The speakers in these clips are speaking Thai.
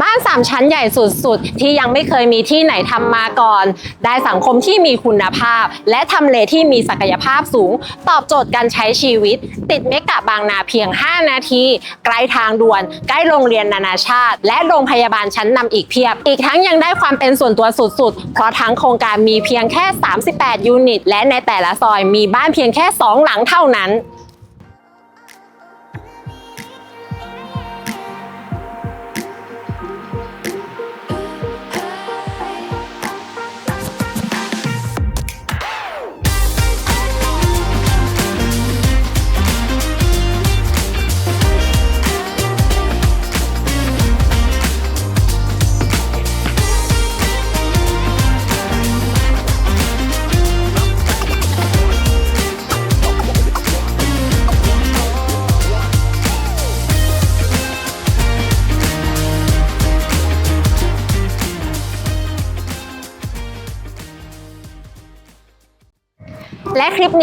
บ้าน3ชั้นใหญ่สุดๆ ที่ยังไม่เคยมีที่ไหนทำมาก่อน ได้สังคมที่มีคุณภาพ และทำเลที่มีศักยภาพสูง ตอบโจทย์การใช้ชีวิต ติดเมกะบางนาเพียง 5 นาที ใกล้ทางด่วน ใกล้โรงเรียนนานาชาติ และโรงพยาบาลชั้นนำอีกเพียบ อีกทั้งยังได้ความเป็นส่วนตัวสุดๆ เพราะทั้งโครงการมีเพียงแค่ 38 ยูนิต และในแต่ละซอยมีบ้านเพียงแค่ 2 หลังเท่านั้น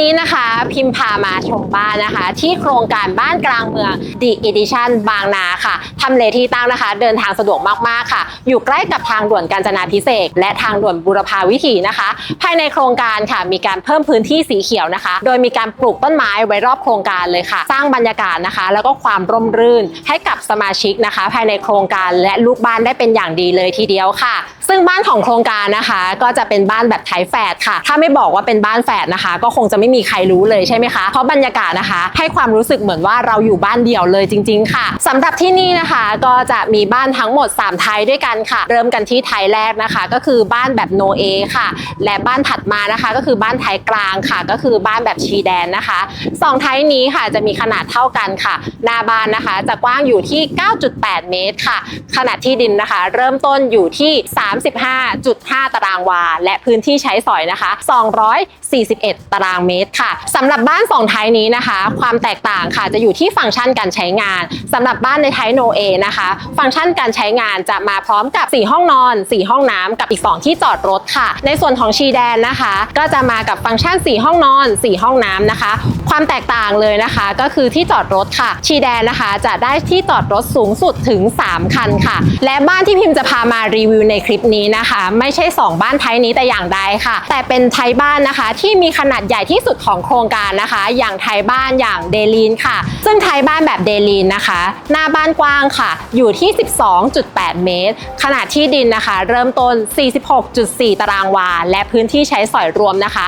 นี้นะคะพิมพามาชมบ้านนะคะ ที่โครงการบ้านกลางเมือง The Edition บางนาค่ะทำเลที่ตั้งนะคะ เดินทางสะดวกมากๆค่ะ อยู่ใกล้กับทางด่วนกาญจนาพิเศษกและทางด่วนบุรพาวิถีนะคะ ภายในโครงการค่ะ มีการเพิ่มพื้นที่สีเขียวนะคะ โดยมีการปลูกต้นไม้ไว้รอบโครงการเลยค่ะ สร้างบรรยากาศนะคะ แล้วก็ความร่มรื่นให้กับสมาชิกนะคะ ภายในโครงการและลูกบ้านได้เป็นอย่างดีเลยทีเดียวค่ะ ซึ่งบ้านของโครงการนะคะ ก็จะเป็นบ้านแบบไทยแฝดค่ะ ถ้าไม่บอกว่าเป็นบ้านแฝดนะคะ ก็คงจะไม่มีใครรู้เลยใช่ไหมคะ เพราะบรรยากาศนะคะ ให้ความรู้สึกเหมือนว่าเราอยู่บ้านเดี่ยวเลยจริง ๆ ค่ะสำหรับที่นี่นะคะก็จะมีบ้านทั้งหมด 3 ไทยด้วยกันค่ะ เริ่มกันที่ไทยแรกนะคะ ก็คือบ้านแบบโนเอค่ะ และบ้านถัดมานะคะ ก็คือบ้านไทยกลางค่ะ ก็คือบ้านแบบชีแดนนะคะสองไทยนี้ค่ะจะมีขนาดเท่ากันค่ะ หน้าบ้านนะคะจะกว้างอยู่ที่ 9.8 เมตรค่ะ ขนาดที่ดินนะคะ เริ่มต้นอยู่ที่35.5 ตารางวา และพื้นที่ใช้สอยนะคะ 241 ตารางเมตรค่ะสำหรับบ้านสองไทยนี้นะคะ ความแตกต่างค่ะจะอยู่ที่ฟังก์ชันการใช้งานสำหรับบ้านในไทยโนเอนะคะ ฟังก์ชันการใช้งานจะมาพร้อมกับ 4 ห้องนอน 4 ห้องน้ำกับอีก 2 ที่จอดรถค่ะ ในส่วนของชีแดนนะคะ ก็จะมากับฟังก์ชัน 4 ห้องนอน 4 ห้องน้ำนะคะ ความแตกต่างเลยนะคะ ก็คือที่จอดรถค่ะ ชีแดนนะคะจะได้ที่จอดรถสูงสุดถึง 3 คันค่ะ และบ้านที่พิมพ์จะพามารีวิวในคลิปนี้นะคะ ไม่ใช่ 2 บ้านไทยนี้แต่อย่างใดค่ะ แต่เป็นไทยบ้านนะคะ ที่มีขนาดใหญ่ที่สุดของโครงการนะคะ อย่างไทยบ้านอย่างเดลีนค่ะ ซึ่งไทยบ้านแบบเดลีนนะคะ หน้าบ้านกว้างค่ะ อยู่ที่ 12.8 เมตร ขนาดที่ดินนะคะ เริ่มต้น 46.4 ตารางวา และพื้นที่ใช้สอยรวมนะคะ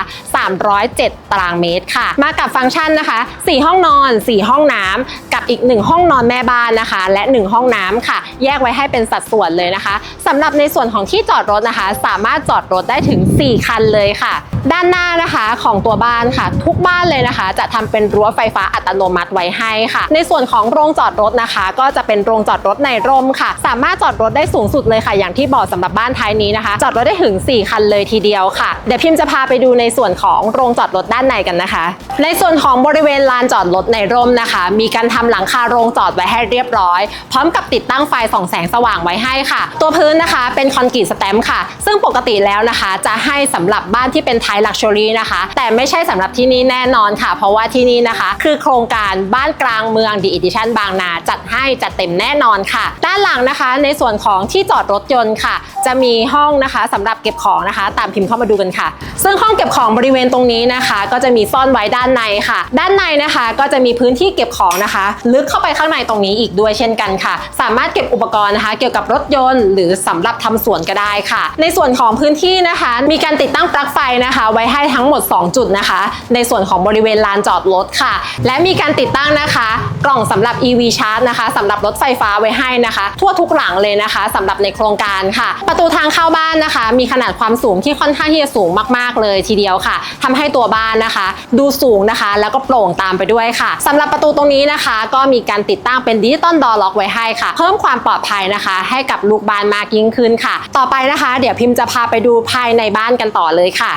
307 ตารางเมตรค่ะ มากับฟังก์ชันนะคะ 4 ห้องนอน 4 ห้องน้ำกับอีก 1 ห้องนอนแม่บ้านนะคะ และ 1 ห้องน้ำค่ะ แยกไว้ให้เป็นสัดส่วนเลยนะคะสำหรับในส่วนของที่จอดรถนะคะ สามารถจอดรถได้ถึง 4 คันเลยค่ะ ด้านหน้านะคะของตัวบ้านค่ะ ทุกบ้านเลยนะคะ จะทำเป็นรั้วไฟฟ้าอัตโนมัติไว้ให้ค่ะ ในส่วนของโรงจอดรถนะคะ ก็จะเป็นโรงจอดรถในร่มค่ะ สามารถจอดรถได้สูงสุดเลยค่ะ อย่างที่บอกสำหรับบ้านท้ายนี้นะคะ จอดรถได้ถึง 4 คันเลยทีเดียวค่ะ เดี๋ยวพิมพ์จะพาไปดูในส่วนของโรงจอดรถด้านในกันนะคะ ในส่วนของบริเวณลานจอดรถในร่มนะคะ มีการทำหลังคาโรงจอดไว้ให้เรียบร้อย พร้อมกับติดตั้งไฟส่องแสงสว่างไว้ให้ค่ะ ตัวพื้นนะคะ เป็นคอนกรีตสแตมป์ค่ะ ซึ่งปกติแล้วนะคะ จะให้สำหรับบ้านที่เป็นไทยลักชัวรี่นะคะ แต่ไม่ใช่สำหรับที่นี่แน่นอนค่ะ เพราะว่าที่นี่นะคะ คือโครงการบ้านกลางเมืองดีอีดิชันบางนาจัดให้จัดเต็มแน่นอนค่ะ ด้านหลังนะคะ ในส่วนของที่จอดรถยนต์ค่ะ จะมีห้องนะคะสำหรับเก็บของนะคะ ตามพิมพ์เข้ามาดูกันค่ะ ซึ่งห้องเก็บของบริเวณตรงนี้นะคะ ก็จะมีซ่อนไว้ด้านในค่ะ ด้านในนะคะก็จะมีพื้นที่เก็บของนะคะ ลึกเข้าไปข้างในตรงนี้อีกด้วยเช่นกันค่ะ สามารถเก็บอุปกรณ์นะคะ เกี่ยวกับรถยนต์ หรือสำหรับทำสวนก็ได้ค่ะ ในส่วนของพื้นที่นะคะ มีการติดตั้งปลั๊กไฟนะคะ ไว้ให้ทั้งหมด 2 จุดนะคะ ในส่วนของบริเวณลานจอดรถค่ะ และมีการติดตั้งนะคะ กล่องสำหรับ EV Charge นะคะสำหรับรถไฟฟ้าไว้ให้นะคะ ทั่วทุกหลังเลยนะคะสำหรับในโครงการค่ะ ประตูทางเข้าบ้านนะคะ มีขนาดความสูงที่ค่อนข้างที่จะสูงมาก ๆ เลยทีเดียวค่ะทำให้ตัวบ้านนะคะ ดูสูงนะคะ แล้วก็โปร่งตามไปด้วยค่ะสำหรับประตูตรงนี้นะคะ ก็มีการติดตั้งเป็นดิจิตอลดอร์ล็อกไว้ให้ค่ะ เพิ่มความปลอดภัยนะคะ ให้กับลูกบ้านมากยิ่งขึ้นค่ะต่อไปนะคะ เดี๋ยวพิมพ์จะพาไปดูภายในบ้านกันต่อเลยค่ะ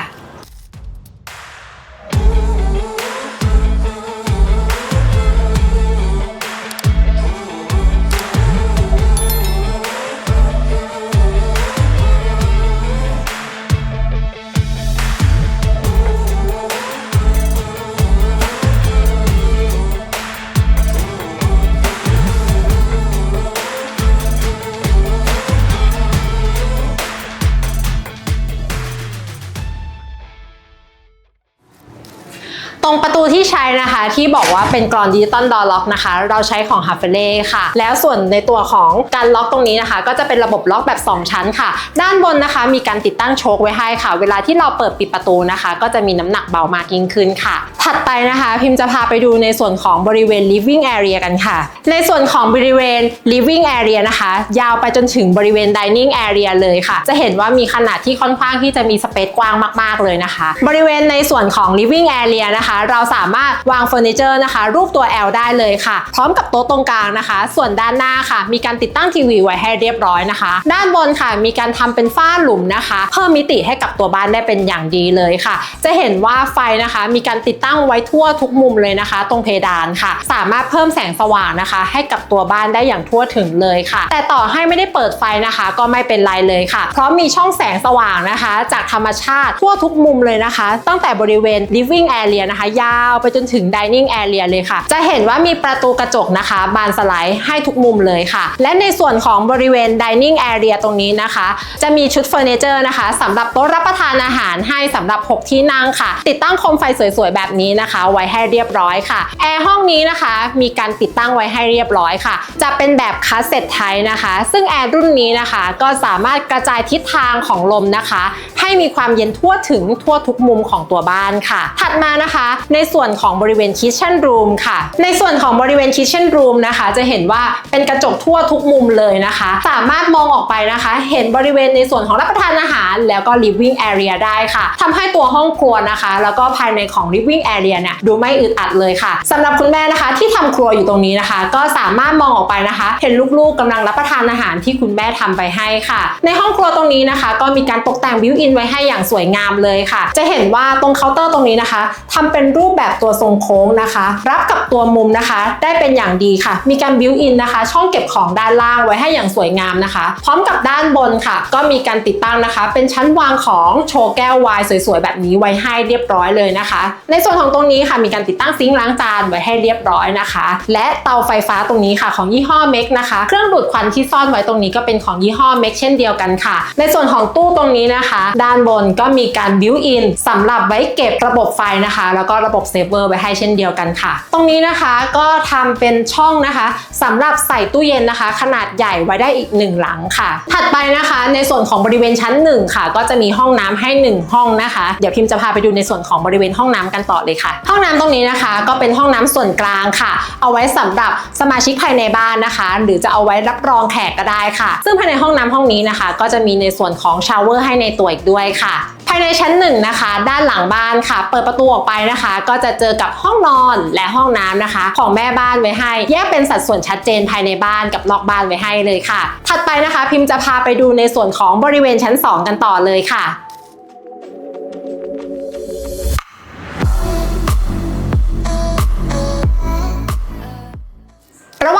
รงประตูที่ใช้นะคะที่บอกว่าเป็นกรอนดิจิตอลดอล็อกนะคะ เราใช้ของ h a f e l e ค่ะ แล้วส่วนในตัวของการล็อกตรงนี้นะคะ ก็จะเป็นระบบล็อกแบบ 2 ชั้นค่ะ ด้านบนนะคะ มีการติดตั้งโชคไว้ให้ค่ะ เวลาที่เราเปิดปิดประตูนะคะ ก็จะมีน้ำหนักเบามากยิ่งขึ้นค่ะ ถัดไปนะคะ พิมพ์จะพาไปดูในส่วนของบริเวณ living area กันค่ะ ในส่วนของบริเวณ living area นะคะ ยาวไปจนถึงบริเวณ dining area เลยค่ะ จะเห็นว่ามีขนาดที่ค่อนข้างที่จะมีสเปซกว้างมาก ๆเลยนะคะ บริเวณในส่วนของ living area นะคะเราสามารถวางเฟอร์นิเจอร์นะคะ รูปตัว L ได้เลยค่ะ พร้อมกับโต๊ะตรงกลางนะคะ ส่วนด้านหน้าค่ะ มีการติดตั้งทีวีไว้ให้เรียบร้อยนะคะ ด้านบนค่ะมีการทำเป็นฝ้าหลุมนะคะ เพิ่มมิติให้กับตัวบ้านได้เป็นอย่างดีเลยค่ะ จะเห็นว่าไฟนะคะ มีการติดตั้งไว้ทั่วทุกมุมเลยนะคะ ตรงเพดานค่ะ สามารถเพิ่มแสงสว่างนะคะ ให้กับตัวบ้านได้อย่างทั่วถึงเลยค่ะ แต่ต่อให้ไม่ได้เปิดไฟนะคะ ก็ไม่เป็นไรเลยค่ะ เพราะมีช่องแสงสว่างนะคะ จากธรรมชาติทั่วทุกมุมเลยนะคะ ตั้งแต่บริเวณ living area นะคะยาวไปจนถึง dining area เลยค่ะ จะเห็นว่ามีประตูกระจกนะคะ บานสไลด์ให้ทุกมุมเลยค่ะ และในส่วนของบริเวณ dining area ตรงนี้นะคะ จะมีชุดเฟอร์นิเจอร์นะคะสำหรับโต๊ะรับประทานอาหารให้สำหรับ 6 ที่นั่งค่ะ ติดตั้งโคมไฟสวยๆ แบบนี้นะคะ ไว้ให้เรียบร้อยค่ะแอร์ห้องนี้นะคะมีการติดตั้งไว้ให้เรียบร้อยค่ะ จะเป็นแบบคัสเซ็ตไทนะคะ ซึ่งแอร์รุ่นนี้นะคะ ก็สามารถกระจายทิศทางของลมนะคะ ให้มีความเย็นทั่วถึงทั่วทุกมุมของตัวบ้านค่ะ ถัดมานะคะในส่วนของบริเวณ kitchen room ค่ะ ในส่วนของบริเวณ kitchen room นะคะ จะเห็นว่าเป็นกระจกทั่วทุกมุมเลยนะคะ สามารถมองออกไปนะคะ เห็นบริเวณในส่วนของรับประทานอาหาร แล้วก็ living area ได้ค่ะทำให้ตัวห้องครัวนะคะ แล้วก็ภายในของ living area เนี่ยดูไม่อึดอัดเลยค่ะสำหรับคุณแม่นะคะ ที่ทำครัวอยู่ตรงนี้นะคะ ก็สามารถมองออกไปนะคะ เห็นลูกๆกำลังรับประทานอาหารที่คุณแม่ทำไปให้ค่ะ ในห้องครัวตรงนี้นะคะ ก็มีการตกแต่งบิวอินไว้ให้อย่างสวยงามเลยค่ะ จะเห็นว่าตรงเคาน์เตอร์ตรงนี้นะคะทำเป็นรูปแบบตัวทรงโค้งนะคะ รับกับตัวมุมนะคะ ได้เป็นอย่างดีค่ะ มีการบิวอินนะคะ ช่องเก็บของด้านล่างไว้ให้อย่างสวยงามนะคะ พร้อมกับด้านบนค่ะ ก็มีการติดตั้งนะคะ เป็นชั้นวางของโชว์แก้วไวน์สวยๆ แบบนี้ไว้ให้เรียบร้อยเลยนะคะ ในส่วนของตรงนี้ค่ะ มีการติดตั้งซิงค์ล้างจานไว้ให้เรียบร้อยนะคะ และเตาไฟฟ้าตรงนี้ค่ะ ของยี่ห้อเมกนะคะ เครื่องดูดควันที่ซ่อนไว้ตรงนี้ก็เป็นของยี่ห้อเมกเช่นเดียวกันค่ะ ในส่วนของตู้ตรงนี้นะคะ ด้านบนก็มีการบิวอินสำหรับไว้เก็บระบบไฟนะคะ แล้วก็ระบบเซฟเวอร์ไว้ให้เช่นเดียวกันค่ะ ตรงนี้นะคะก็ทำเป็นช่องนะคะสำหรับใส่ตู้เย็นนะคะ ขนาดใหญ่ไว้ได้อีกหนึ่งหลังค่ะ ถัดไปนะคะ ในส่วนของบริเวณชั้นหนึ่งค่ะ ก็จะมีห้องน้ำให้หนึ่งห้องนะคะ เดี๋ยวพิมพ์จะพาไปดูในส่วนของบริเวณห้องน้ำกันต่อเลยค่ะ ห้องน้ำตรงนี้นะคะ ก็เป็นห้องน้ำส่วนกลางค่ะ เอาไว้สำหรับสมาชิกภายในบ้านนะคะ หรือจะเอาไว้รับรองแขกก็ได้ค่ะ ซึ่งภายในห้องน้ำห้องนี้นะคะ ก็จะมีในส่วนของชาวเวอร์ให้ในตัวอีกด้วยค่ะ ภายในชั้นหนึ่งนะคะ ด้านหลังบ้านค่ะ เปิดประตูออกไปนะคะก็จะเจอกับห้องนอนและห้องน้ำนะคะ ของแม่บ้านไว้ให้ แยกเป็นสัดส่วนชัดเจนภายในบ้านกับนอกบ้านไว้ให้เลยค่ะ ถัดไปนะคะ พิมพ์จะพาไปดูในส่วนของบริเวณชั้น 2 กันต่อเลยค่ะ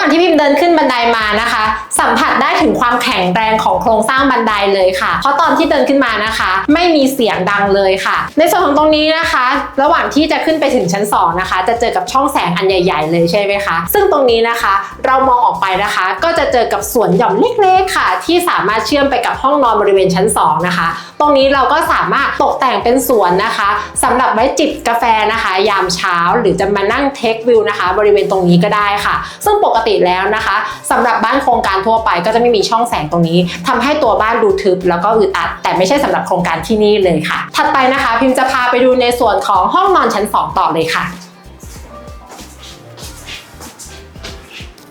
ระหว่างที่พิมพ์เดินขึ้นบันไดมานะคะ สัมผัสได้ถึงความแข็งแรงของโครงสร้างบันไดเลยค่ะ เพราะตอนที่เดินขึ้นมานะคะ ไม่มีเสียงดังเลยค่ะ ในส่วนของตรงนี้นะคะ ระหว่างที่จะขึ้นไปถึงชั้น 2 นะคะ จะเจอกับช่องแสงอันใหญ่ ๆ เลยใช่ไหมคะ ซึ่งตรงนี้นะคะ เรามองออกไปนะคะ ก็จะเจอกับสวนหย่อมเล็กๆค่ะ ที่สามารถเชื่อมไปกับห้องนอนบริเวณชั้น 2 นะคะ ตรงนี้เราก็สามารถตกแต่งเป็นสวนนะคะสำหรับไว้จิบกาแฟนะคะ ยามเช้าหรือจะมานั่งเทควิวนะคะ บริเวณตรงนี้ก็ได้ค่ะ ซึ่งปกติแล้วนะคะสำหรับบ้านโครงการทั่วไปก็จะไม่มีช่องแสงตรงนี้ทำให้ตัวบ้านดูทึบแล้วก็อึดอัด แต่ไม่ใช่สำหรับโครงการที่นี่เลยค่ะ ถัดไปนะคะ พิมจะพาไปดูในส่วนของห้องนอนชั้น 2 ต่อเลยค่ะ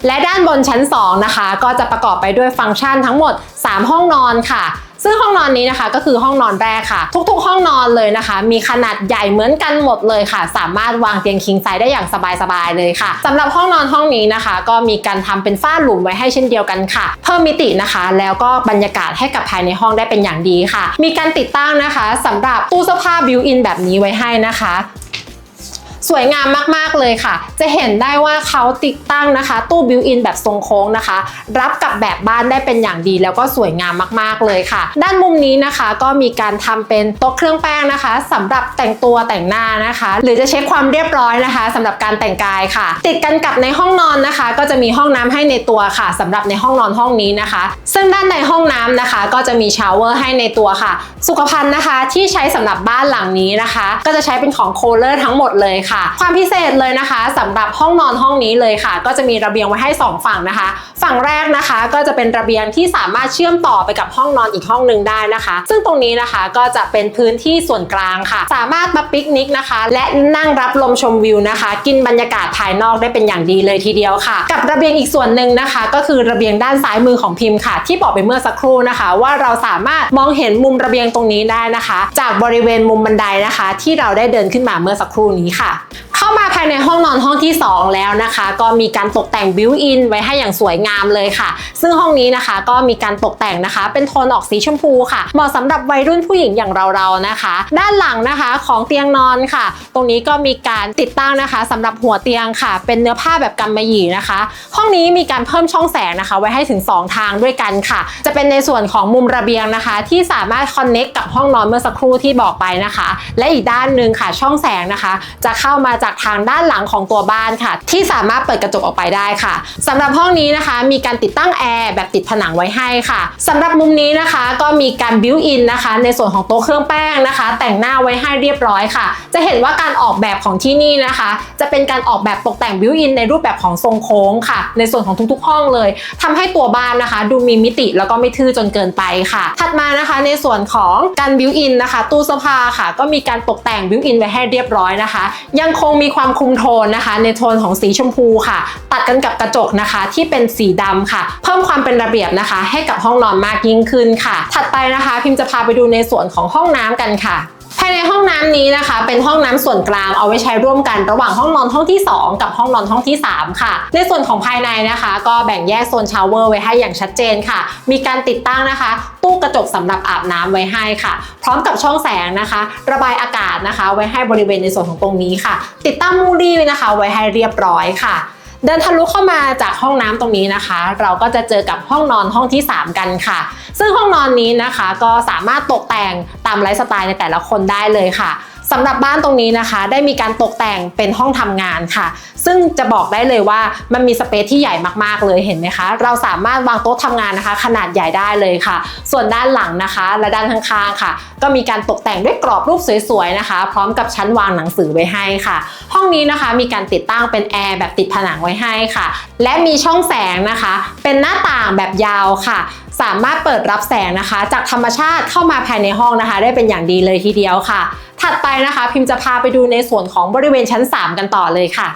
และด้านบนชั้น 2 นะคะ ก็จะประกอบไปด้วยฟังก์ชันทั้งหมด 3 ห้องนอนค่ะ ซึ่งห้องนอนนี้นะคะก็คือห้องนอนแรกค่ะ ทุกๆ ห้องนอนเลยนะคะ มีขนาดใหญ่เหมือนกันหมดเลยค่ะ สามารถวางเตียงคิงไซส์ได้อย่างสบายๆเลยค่ะสำหรับห้องนอนห้องนี้นะคะ ก็มีการทำเป็นฝ้าหลุมไว้ให้เช่นเดียวกันค่ะ เพิ่มมิตินะคะ แล้วก็บรรยากาศให้กับภายในห้องได้เป็นอย่างดีค่ะ มีการติดตั้งนะคะสำหรับตู้เสื้อผ้าบิวอินแบบนี้ไว้ให้นะคะ สวยงามมาก ๆ เลยค่ะ จะเห็นได้ว่าเขาติดตั้งนะคะ ตู้บิวอินแบบทรงโค้งนะคะ รับกับแบบบ้านได้เป็นอย่างดีแล้วก็สวยงามมาก ๆ เลยค่ะ ด้านมุมนี้นะคะก็มีการทำเป็นโต๊ะเครื่องแป้งนะคะสำหรับแต่งตัวแต่งหน้านะคะ หรือจะเช็คความเรียบร้อยนะคะสำหรับการแต่งกายค่ะ ติดกันกับในห้องนอนนะคะ ก็จะมีห้องน้ำให้ในตัวค่ะสำหรับในห้องนอนห้องนี้นะคะ ซึ่งด้านในห้องน้ำนะคะ ก็จะมีชาวเวอร์ให้ในตัวค่ะ สุขภัณฑ์นะคะที่ใช้สำหรับบ้านหลังนี้นะคะ ก็จะใช้เป็นของโคลเลอร์ทั้งหมดเลยค่ะค่ะ ความพิเศษเลยนะคะสำหรับห้องนอนห้องนี้เลยค่ะ ก็จะมีระเบียงไว้ให้ 2 ฝั่งนะคะ ฝั่งแรกนะคะก็จะเป็นระเบียงที่สามารถเชื่อมต่อไปกับห้องนอนอีกห้องหนึ่งได้นะคะ ซึ่งตรงนี้นะคะก็จะเป็นพื้นที่ส่วนกลางค่ะ สามารถมาปิกนิกนะคะ และนั่งรับลมชมวิวนะคะ กินบรรยากาศภายนอกได้เป็นอย่างดีเลยทีเดียวค่ะ กับระเบียงอีกส่วนหนึ่งนะคะ ก็คือระเบียงด้านซ้ายมือของพิมพ์ค่ะ ที่บอกไปเมื่อสักครู่นะคะ ว่าเราสามารถมองเห็นมุมระเบียงตรงนี้ได้นะคะ จากบริเวณมุมบันไดนะคะ ที่เราได้เดินขึ้นมาเมื่อสักครู่นี้ค่ะ มาภายในห้องนอนห้องที่ 2 แล้วนะคะ ก็มีการตกแต่งบิวอินไว้ให้อย่างสวยงามเลยค่ะ ซึ่งห้องนี้นะคะก็มีการตกแต่งนะคะ เป็นโทนออกสีชมพูค่ะ เหมาะสำหรับวัยรุ่นผู้หญิงอย่างเราๆนะคะ ด้านหลังนะคะของเตียงนอนค่ะ ตรงนี้ก็มีการติดตั้งนะคะสำหรับหัวเตียงค่ะ เป็นเนื้อผ้าแบบกำมะหยี่นะคะ ห้องนี้มีการเพิ่มช่องแสงนะคะ ไว้ให้ถึง 2 ทางด้วยกันค่ะ จะเป็นในส่วนของมุมระเบียงนะคะ ที่สามารถคอนเน็กกับห้องนอนเมื่อสักครู่ที่บอกไปนะคะ และอีกด้านหนึ่งค่ะช่องแสงนะคะ จะเข้ามาจากทางด้านหลังของตัวบ้านค่ะ ที่สามารถเปิดกระจกออกไปได้ค่ะสำหรับห้องนี้นะคะ มีการติดตั้งแอร์แบบติดผนังไว้ให้ค่ะสำหรับมุมนี้นะคะก็มีการบิวอินนะคะ ในส่วนของโต๊ะเครื่องแป้งนะคะ แต่งหน้าไว้ให้เรียบร้อยค่ะ จะเห็นว่าการออกแบบของที่นี่นะคะ จะเป็นการออกแบบตกแต่งบิวอินในรูปแบบของทรงโค้งค่ะ ในส่วนของทุกๆ ห้องเลยทำให้ตัวบ้านนะคะ ดูมีมิติแล้วก็ไม่ทื่อจนเกินไปค่ะ ถัดมานะคะในส่วนของการบิวอินนะคะ ตู้เสื้อผ้าค่ะ ก็มีการตกแต่งบิวอินไว้ให้เรียบร้อยนะคะ ยังคงมีความคุมโทนนะคะ ในโทนของสีชมพูค่ะ ตัดกันกับกระจกนะคะ ที่เป็นสีดำค่ะ เพิ่มความเป็นระเบียบนะคะ ให้กับห้องนอนมากยิ่งขึ้นค่ะ ถัดไปนะคะ พิมจะพาไปดูในส่วนของห้องน้ำกันค่ะ ภายในห้องน้ำนี้นะคะ เป็นห้องน้ำส่วนกลางเอาไว้ใช้ร่วมกันระหว่างห้องนอนห้องที่ 2 กับห้องนอนห้องที่ 3 ค่ะ ในส่วนของภายในนะคะ ก็แบ่งแยกโซนชาวเวอร์ไว้ให้อย่างชัดเจนค่ะ มีการติดตั้งนะคะ ตู้กระจกสำหรับอาบน้ำไว้ให้ค่ะ พร้อมกับช่องแสงนะคะ ระบายอากาศนะคะ ไว้ให้บริเวณในส่วนของตรงนี้ค่ะ ติดตั้งมูรี่นะคะ ไว้ให้เรียบร้อยค่ะ เดินทะลุเข้ามาจากห้องน้ำตรงนี้นะคะ เราก็จะเจอกับห้องนอนห้องที่ 3 กันค่ะ ซึ่งห้องนอนนี้นะคะก็สามารถตกแต่งตามไลฟ์สไตล์ในแต่ละคนได้เลยค่ะ สำหรับบ้านตรงนี้นะคะ ได้มีการตกแต่งเป็นห้องทำงานค่ะ ซึ่งจะบอกได้เลยว่ามันมีสเปซที่ใหญ่มากๆเลยเห็นไหมคะ เราสามารถวางโต๊ะทำงานนะคะ ขนาดใหญ่ได้เลยค่ะ ส่วนด้านหลังนะคะและด้านข้างๆค่ะ ก็มีการตกแต่งด้วยกรอบรูปสวยๆนะคะ พร้อมกับชั้นวางหนังสือไว้ให้ค่ะ ห้องนี้นะคะมีการติดตั้งเป็นแอร์แบบติดผนังไว้ให้ค่ะ และมีช่องแสงนะคะ เป็นหน้าต่างแบบยาวค่ะ สามารถเปิดรับแสงนะคะ จากธรรมชาติเข้ามาภายในห้องนะคะ ได้เป็นอย่างดีเลยทีเดียวค่ะ ถัดไปนะคะ พิมพ์จะพาไปดูในส่วนของบริเวณชั้น 3 กันต่อเลยค่ะ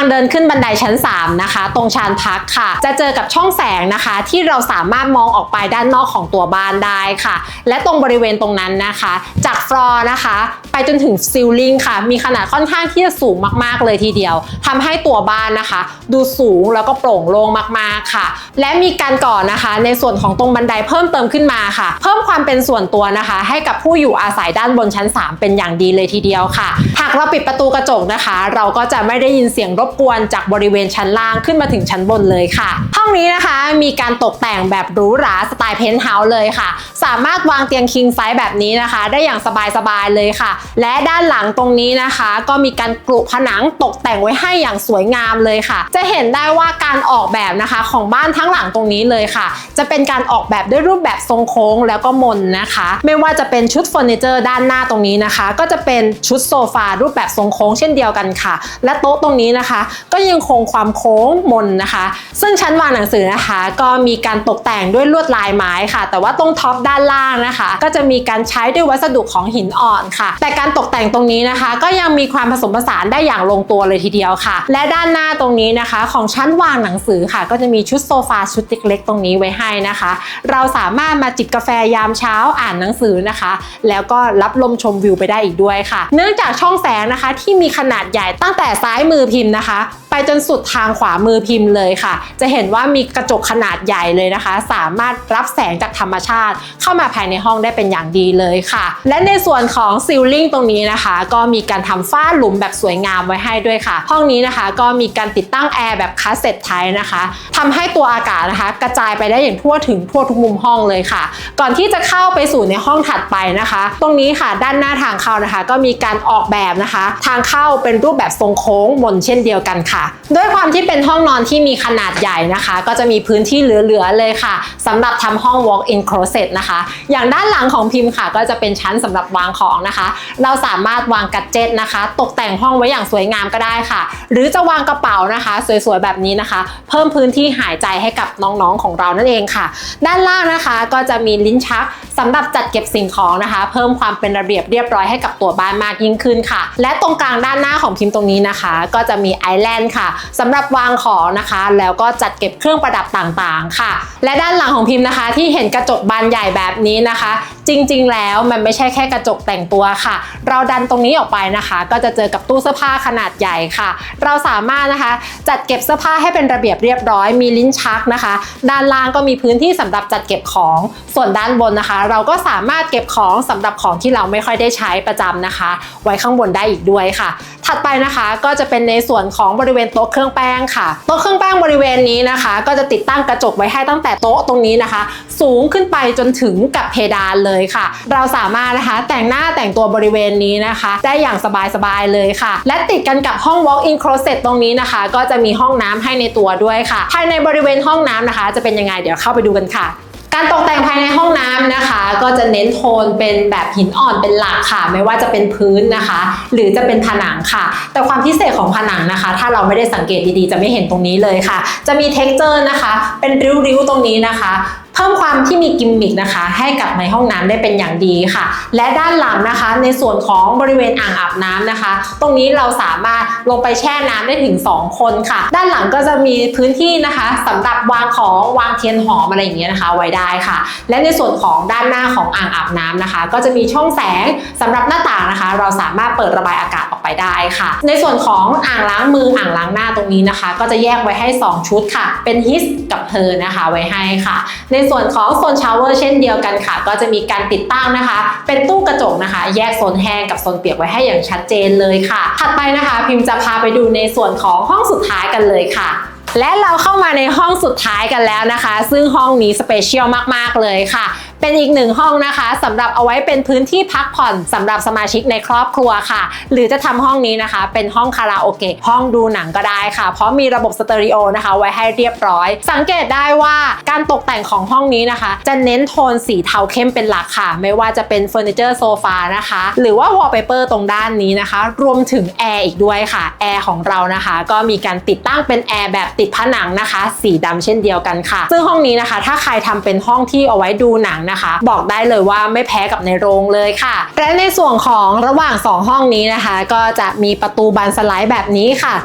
างเดินขึ้นบันไดชั้น 3 นะคะ ตรงชานพักค่ะ จะเจอกับช่องแสงนะคะ ที่เราสามารถมองออกไปด้านนอกของตัวบ้านได้ค่ะ และตรงบริเวณตรงนั้นนะคะ จากฟลอร์นะคะ ไปจนถึงซิลลิงค่ะ มีขนาดค่อนข้างที่จะสูงมากๆเลยทีเดียวทำให้ตัวบ้านนะคะ ดูสูงแล้วก็โปร่งโล่งมากๆค่ะ และมีการก่อนะคะ ในส่วนของตรงบันไดเพิ่มเติมขึ้นมาค่ะ เพิ่มความเป็นส่วนตัวนะคะ ให้กับผู้อยู่อาศัยด้านบนชั้น 3 เป็นอย่างดีเลยทีเดียวค่ะ หากเราปิดประตูกระจกนะคะ เราก็จะไม่ได้ยินเสียงรบกวนจากบริเวณชั้นล่างขึ้นมาถึงชั้นบนเลยค่ะ ห้องนี้นะคะมีการตกแต่งแบบหรูหราสไตล์เพนท์เฮาส์เลยค่ะ สามารถวางเตียงคิงไซส์แบบนี้นะคะ ได้อย่างสบายๆเลยค่ะและด้านหลังตรงนี้นะคะ ก็มีการกรุผนังตกแต่งไว้ให้อย่างสวยงามเลยค่ะ จะเห็นได้ว่าการออกแบบนะคะของบ้านทั้งหลังตรงนี้เลยค่ะ จะเป็นการออกแบบด้วยรูปแบบทรงโค้งแล้วก็มนนะคะ ไม่ว่าจะเป็นชุดเฟอร์นิเจอร์ด้านหน้าตรงนี้นะคะ ก็จะเป็นชุดโซฟารูปแบบทรงโค้งเช่นเดียวกันค่ะ และโต๊ะตรงนี้นะคะ ก็ยังคงความโค้งมนนะคะ ซึ่งชั้นวางหนังสือนะคะ ก็มีการตกแต่งด้วยลวดลายไม้ค่ะ แต่ว่าตรงท็อปด้านล่างนะคะ ก็จะมีการใช้ด้วยวัสดุของหินอ่อนค่ะ แต่การตกแต่งตรงนี้นะคะ ก็ยังมีความผสมผสานได้อย่างลงตัวเลยทีเดียวค่ะ และด้านหน้าตรงนี้นะคะ ของชั้นวางหนังสือค่ะ ก็จะมีชุดโซฟาชุดเล็กๆตรงนี้ไว้ให้นะคะ เราสามารถมาจิบกาแฟยามเช้าอ่านหนังสือนะคะ แล้วก็รับลมชมวิวไปได้อีกด้วยค่ะ เนื่องจากช่องแสงนะคะ ที่มีขนาดใหญ่ตั้งแต่ซ้ายมือพิมพ์นะคะไปจนสุดทางขวามือพิมพ์เลยค่ะ จะเห็นว่ามีกระจกขนาดใหญ่เลยนะคะ สามารถรับแสงจากธรรมชาติ เข้ามาภายในห้องได้เป็นอย่างดีเลยค่ะ และในส่วนของซิลลิ่งตรงนี้นะคะ ก็มีการทำฝ้าหลุมแบบสวยงามไว้ให้ด้วยค่ะ ห้องนี้นะคะก็มีการติดตั้งแอร์แบบคาสเซ็ตไทนะคะทำให้ตัวอากาศนะคะ กระจายไปได้อย่างทั่วถึงทั่วทุกมุมห้องเลยค่ะ ก่อนที่จะเข้าไปสู่ในห้องถัดไปนะคะ ตรงนี้ค่ะด้านหน้าทางเข้านะคะ ก็มีการออกแบบนะคะ ทางเข้าเป็นรูปแบบทรงโค้งมนเช่นเดียวกันค่ะด้วยความที่เป็นห้องนอนที่มีขนาดใหญ่นะคะ ก็จะมีพื้นที่เหลือๆเลยค่ะสำหรับทำห้อง walk-in closet นะคะ อย่างด้านหลังของพิมพ์ค่ะ ก็จะเป็นชั้นสำหรับวางของนะคะ เราสามารถวางกัจเจตนะคะ ตกแต่งห้องไว้อย่างสวยงามก็ได้ค่ะ หรือจะวางกระเป๋านะคะ สวยๆแบบนี้นะคะ เพิ่มพื้นที่หายใจให้กับน้องๆของเรานั่นเองค่ะ ด้านล่างนะคะก็จะมีลิ้นชักสำหรับจัดเก็บสิ่งของนะคะ เพิ่มความเป็นระเบียบเรียบร้อยให้กับตัวบ้านมากยิ่งขึ้นค่ะ และตรงกลางด้านหน้าของพิมพ์ตรงนี้นะคะ ก็จะมีไอแลนด์ค่ะสำหรับวางของนะคะ แล้วก็จัดเก็บเครื่องประดับต่างๆ ค่ะ และด้านหลังของพิมพ์นะคะ ที่เห็นกระจกบานใหญ่แบบนี้นะคะ จริงๆ แล้วมันไม่ใช่แค่กระจกแต่งตัวค่ะ เราดันตรงนี้ออกไปนะคะ ก็จะเจอกับตู้เสื้อผ้าขนาดใหญ่ค่ะ เราสามารถนะคะ จัดเก็บเสื้อผ้าให้เป็นระเบียบเรียบร้อยมีลิ้นชักนะคะ ด้านล่างก็มีพื้นที่สำหรับจัดเก็บของส่วนด้านบนนะคะ เราก็สามารถเก็บของสำหรับของที่เราไม่ค่อยได้ใช้ประจำนะคะ ไว้ข้างบนได้อีกด้วยค่ะ ถัดไปนะคะก็จะเป็นในส่วนของบริเวณโต๊ะเครื่องแป้งค่ะ โต๊ะเครื่องแป้งบริเวณนี้นะคะ ก็จะติดตั้งกระจกไว้ให้ตั้งแต่โต๊ะตรงนี้นะคะ สูงขึ้นไปจนถึงกับเพดานเลยค่ะ เราสามารถนะคะแต่งหน้าแต่งตัวบริเวณนี้นะคะ ได้อย่างสบายๆเลยค่ะ และติดกันกับห้อง walk-in closet ตรงนี้นะคะ ก็จะมีห้องน้ำให้ในตัวด้วยค่ะ ภายในบริเวณห้องน้ำนะคะ จะเป็นยังไงเดี๋ยวเข้าไปดูกันค่ะ การตกแต่งภายในห้องน้ำนะคะ ก็จะเน้นโทนเป็นแบบหินอ่อนเป็นหลักค่ะ ไม่ว่าจะเป็นพื้นนะคะ หรือจะเป็นผนังค่ะ แต่ความพิเศษของผนังนะคะ ถ้าเราไม่ได้สังเกตดีๆ จะไม่เห็นตรงนี้เลยค่ะ จะมีเท็กเจอร์นะคะ เป็นริ้วๆตรงนี้นะคะ พิ่มความที่มีกิมมิกนะคะ ให้กับในห้องน้ำได้เป็นอย่างดีค่ะ และด้านหลังนะคะ ในส่วนของบริเวณอ่างอาบน้ำนะคะ ตรงนี้เราสามารถลงไปแช่น้ำได้ถึง 2 คนค่ะ ด้านหลังก็จะมีพื้นที่นะคะสำหรับวางของวางเทียนหอมอะไรอย่างเงี้ยนะคะ ไว้ได้ค่ะ และในส่วนของด้านหน้าของอ่างอาบน้ำนะคะ ก็จะมีช่องแสงสำหรับหน้าต่างนะคะ เราสามารถเปิดระบายอากาศออกไปได้ค่ะ ในส่วนของอ่างล้างมืออ่างล้างหน้าตรงนี้นะคะ ก็จะแยกไว้ให้ 2 ชุดค่ะ เป็นฮิสกับเ e อนะคะไว้ให้ค่ะ ในส่วนของโซนชาวเวอร์เช่นเดียวกันค่ะ ก็จะมีการติดตั้งนะคะ เป็นตู้กระจกนะคะ แยกโซนแห้งกับโซนเปียกไว้ให้อย่างชัดเจนเลยค่ะ ถัดไปนะคะพิมพ์จะพาไปดูในส่วนของห้องสุดท้ายกันเลยค่ะและเราเข้ามาในห้องสุดท้ายกันแล้วนะคะ ซึ่งห้องนี้สเปเชียลมาก ๆ เลยค่ะ เป็นอีกหนึ่งห้องนะคะสำหรับเอาไว้เป็นพื้นที่พักผ่อนสำหรับสมาชิกในครอบครัวค่ะ หรือจะทำห้องนี้นะคะ เป็นห้องคาราโอเกะห้องดูหนังก็ได้ค่ะ เพราะมีระบบสเตอริโอนะคะ ไว้ให้เรียบร้อย สังเกตได้ว่าการตกแต่งของห้องนี้นะคะ จะเน้นโทนสีเทาเข้มเป็นหลักค่ะ ไม่ว่าจะเป็นเฟอร์นิเจอร์โซฟานะคะ หรือว่าวอลเปเปอร์ตรงด้านนี้นะคะ รวมถึงแอร์อีกด้วยค่ะแอร์ของเรานะคะ ก็มีการติดตั้งเป็นแอร์แบบติดผนังนะคะ สีดำเช่นเดียวกันค่ะ ซึ่งห้องนี้นะคะ ถ้าใครทำเป็นห้องที่เอาไว้ดูหนังนะคะ บอกได้เลยว่าไม่แพ้กับในโรงเลยค่ะ และในส่วนของระหว่าง 2 ห้องนี้นะคะ ก็จะมีประตูบานสไลด์แบบนี้ค่ะ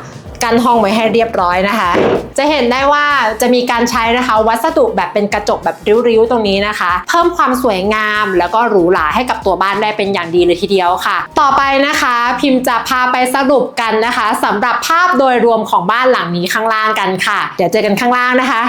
กันห้องไว้ให้เรียบร้อยนะคะ จะเห็นได้ว่าจะมีการใช้นะคะ วัสดุแบบเป็นกระจกแบบริ้วๆตรงนี้นะคะ เพิ่มความสวยงามแล้วก็หรูหราให้กับตัวบ้านได้เป็นอย่างดีเลยทีเดียวค่ะ ต่อไปนะคะ พิมพ์จะพาไปสรุปกันนะคะสำหรับภาพโดยรวมของบ้านหลังนี้ข้างล่างกันค่ะ เดี๋ยวเจอกันข้างล่างนะคะ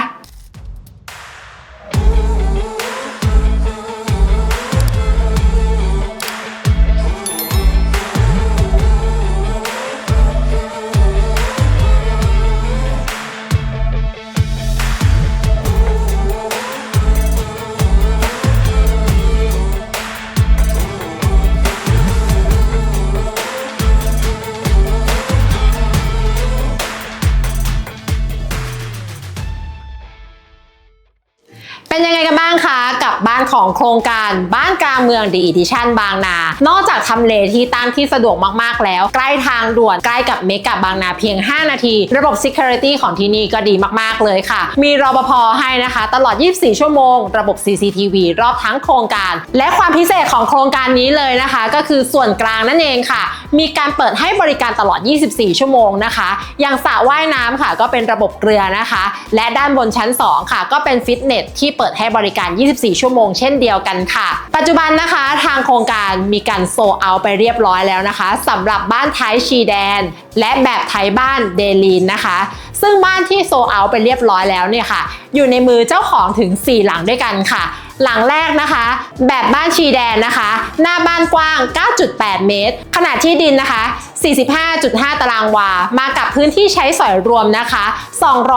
ของโครงการบ้านกลางเมืองดีอีดิชันบางนา นอกจากทำเลที่ตั้งที่สะดวกมากๆแล้ว ใกล้ทางด่วนใกล้กับเมกะบางนาเพียง 5 นาที ระบบ Security ของที่นี่ก็ดีมากๆเลยค่ะ มีรปภให้นะคะ ตลอด 24 ชั่วโมง ระบบ CCTV รอบทั้งโครงการ และความพิเศษของโครงการนี้เลยนะคะ ก็คือส่วนกลางนั่นเองค่ะมีการเปิดให้บริการตลอด 24 ชั่วโมงนะคะ อย่างสระว่ายน้ำค่ะ ก็เป็นระบบเกลือนะคะ และด้านบนชั้น 2 ค่ะ ก็เป็นฟิตเนสที่เปิดให้บริการ 24 ชั่วโมงเช่นเดียวกันค่ะ ปัจจุบันนะคะทางโครงการมีการโซเอาไปเรียบร้อยแล้วนะคะสำหรับบ้านไทยชีแดน และแบบไทยบ้านเดลีนนะคะ ซึ่งบ้านที่โซเอาไปเรียบร้อยแล้วเนี่ยค่ะ อยู่ในมือเจ้าของถึง 4 หลังด้วยกันค่ะ หลังแรกนะคะ แบบบ้านชีแดนนะคะ หน้าบ้านกว้าง 9.8 เมตร ขนาดที่ดินนะคะ 45.5 ตารางวา มากับพื้นที่ใช้สอยรวมนะคะ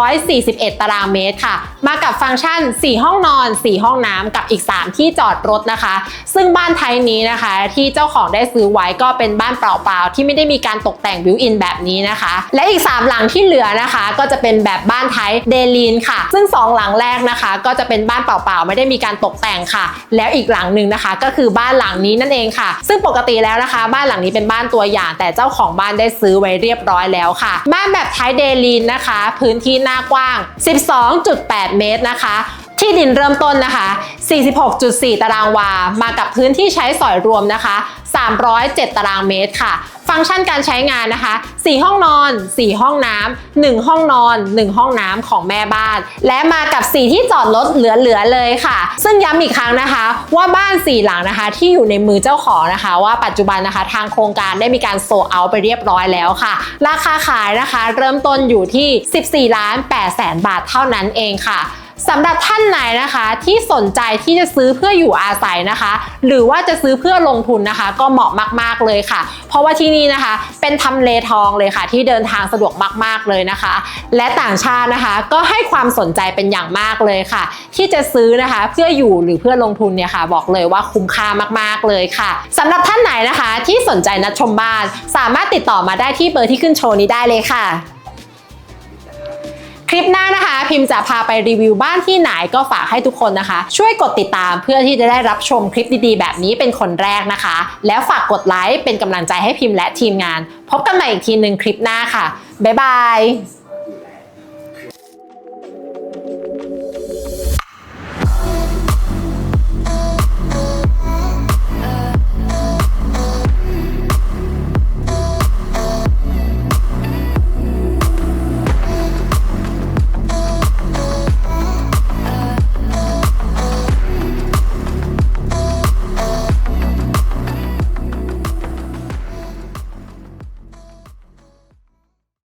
241 ตารางเมตรค่ะ มากับฟังก์ชัน 4 ห้องนอน 4 ห้องน้ำกับอีก 3 ที่จอดรถนะคะ ซึ่งบ้านไทยนี้นะคะ ที่เจ้าของได้ซื้อไว้ก็เป็นบ้านเปล่าๆ ที่ไม่ได้มีการตกแต่งบิวอินแบบนี้นะคะ และอีก 3 หลังที่เหลือนะคะ ก็จะเป็นแบบบ้านไทยเดลีนค่ะ ซึ่ง 2 หลังแรกนะคะ ก็จะเป็นบ้านเปล่าๆ ไม่ได้มีการตกแต่งค่ะ แล้วอีกหลังหนึ่งนะคะ ก็คือบ้านหลังนี้นั่นเองค่ะ ซึ่งปกติแล้วนะคะ บ้านหลังนี้เป็นบ้านตัวอย่างแต่เจ้าของบ้านได้ซื้อไว้เรียบร้อยแล้วค่ะบ้านแบบไทยเดลีนนะคะ พื้นที่หน้ากว้าง 12.8 เมตรนะคะ ที่ดินเริ่มต้นนะคะ 46.4 ตารางวา มากับพื้นที่ใช้สอยรวมนะคะ 307 ตารางเมตรค่ะ ฟังก์ชันการใช้งานนะคะ 4 ห้องนอน 4 ห้องน้ำ 1 ห้องนอน 1 ห้องน้ำของแม่บ้าน และมากับ 4 ที่จอดรถเหลือๆเลยค่ะ ซึ่งย้ำอีกครั้งนะคะ ว่าบ้าน 4 หลังนะคะ ที่อยู่ในมือเจ้าของนะคะ ว่าปัจจุบันนะคะ ทางโครงการได้มีการโซเอาไปเรียบร้อยแล้วค่ะ ราคาขายนะคะ เริ่มต้นอยู่ที่ 14 ล้าน8แสนบาทเท่านั้นเองค่ะ สำหรับท่านไหนนะคะที่สนใจที่จะซื้อเพื่ออยู่อาศัยนะคะ หรือว่าจะซื้อเพื่อลงทุนนะคะ ก็เหมาะมาก ๆเลยค่ะ เพราะว่าที่นี่นะคะ เป็นทำเลทองเลยค่ะ ที่เดินทางสะดวกมาก ๆเลยนะคะ และต่างชาตินะคะ ก็ให้ความสนใจเป็นอย่างมากเลยค่ะ ที่จะซื้อนะคะเพื่ออยู่หรือเพื่อลงทุนเนี่ยค่ะ บอกเลยว่าคุ้มค่ามาก ๆเลยค่ะสำหรับท่านไหนนะคะ ที่สนใจนัดชมบ้าน สามารถติดต่อมาได้ที่เบอร์ที่ขึ้นโชว์นี้ได้เลยค่ะ คลิปหน้านะคะ พิมพ์จะพาไปรีวิวบ้านที่ไหนก็ฝากให้ทุกคนนะคะ ช่วยกดติดตามเพื่อที่จะได้รับชมคลิปดีๆ แบบนี้เป็นคนแรกนะคะ แล้วฝากกดไลค์เป็นกำลังใจให้พิมพ์และทีมงาน พบกันใหม่อีกทีหนึ่งคลิปหน้าค่ะบ๊ายบาย